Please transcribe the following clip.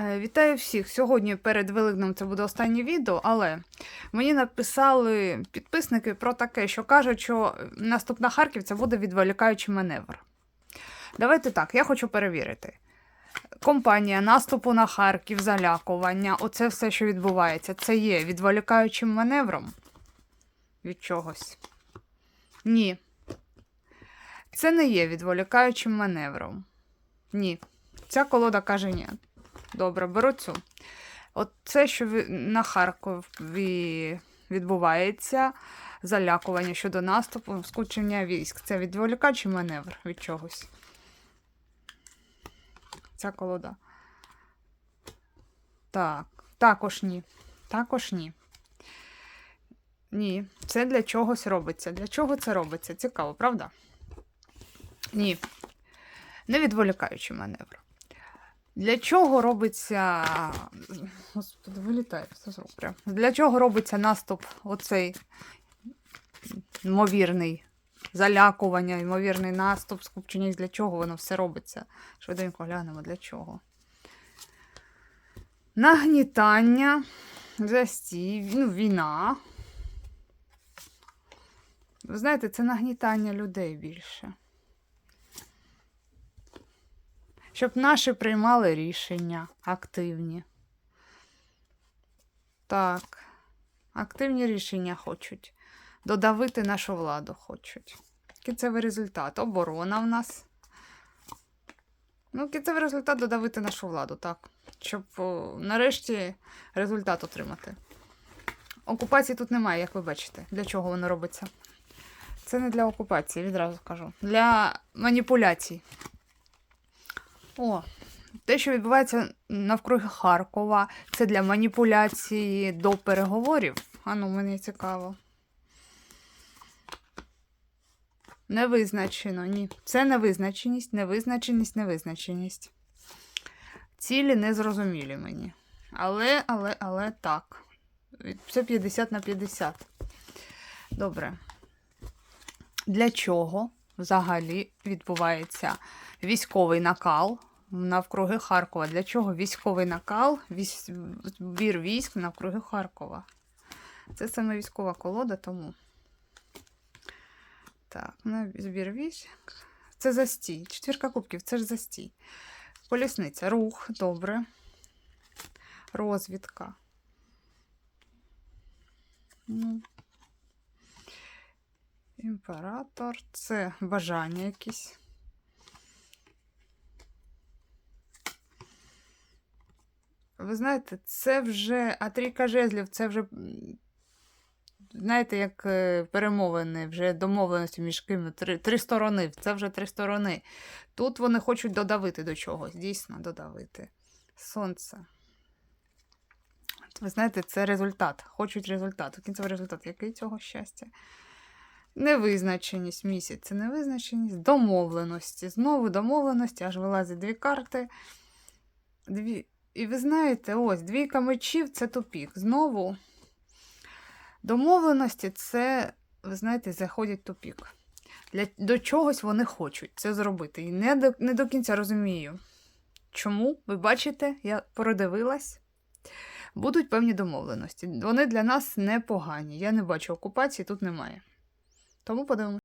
Е, Вітаю всіх! Сьогодні перед Великднем це буде останнє відео, але мені написали підписники про таке, що кажуть, що наступна Харківця буде відволікаючий маневр. Давайте так, я хочу перевірити. Компанія наступу на Харків, залякування, оце все, що відбувається, це є відволікаючим маневром від чогось. Ні. Це не є відволікаючим маневром. Ні. Ця колода каже ні. Добре, беру цю. От це, що на Харкові відбувається, залякування щодо наступу, скучення військ. Це відволікаючий маневр від чогось. Ця колода. Так, також ні. Також ні. Ні, це для чогось робиться. Для чого це робиться? Цікаво, правда? Ні. Не відволікаючий маневр. Для чого робиться. Господи, вилітає все з рук прям. Для чого робиться наступ оцей ймовірний залякування, ймовірний наступ, скупчення, для чого воно все робиться? Швиденько глянемо, для чого. Нагнітання, застій, ну, війна. Ви знаєте, це нагнітання людей більше. Щоб наші приймали рішення активні. Так. Активні рішення хочуть. Додавити нашу владу хочуть. Кінцевий результат. Оборона в нас. Ну, кінцевий результат додавити нашу владу, так. Щоб нарешті результат отримати. Окупації тут немає, як ви бачите. Для чого воно робиться? Це не для окупації, відразу кажу. Для маніпуляцій. О, те, що відбувається навкруги Харкова, це для маніпуляції до переговорів. А ну, мені цікаво. Невизначено, ні. Це невизначеність, невизначеність, невизначеність. Цілі незрозумілі мені. Але, але, але так. Це 50 на 50. Добре. Для чого взагалі відбувається військовий накал навкруги Харкова? Для чого військовий накал, збір військ навкруги Харкова? Це саме військова колода, тому. Так, на збір військ. Це застій. Четвірка кубків, це ж застій. Колісниця, рух, добре. Розвідка. Ну. Імператор. Це бажання якісь. Ви знаєте, це вже. А трійка жезлів, це вже. Знаєте, як е, перемовини, вже домовленості між ким три, три сторони. Це вже три сторони. Тут вони хочуть додавити до чогось, дійсно додавити. Сонце. Ви знаєте, це результат. Хочуть результат. Кінцевий результат. Який цього щастя? Невизначеність місяць. Це невизначеність. Домовленості. Знову домовленості, аж вилазять дві карти. Дві. І ви знаєте, ось двійка мечів це тупік. Знову домовленості це, ви знаєте, заходять тупік. Для, до чогось вони хочуть це зробити. І не до, не до кінця розумію. Чому? Ви бачите, я продивилась. Будуть певні домовленості. Вони для нас непогані. Я не бачу окупації, тут немає. Тому подивимося.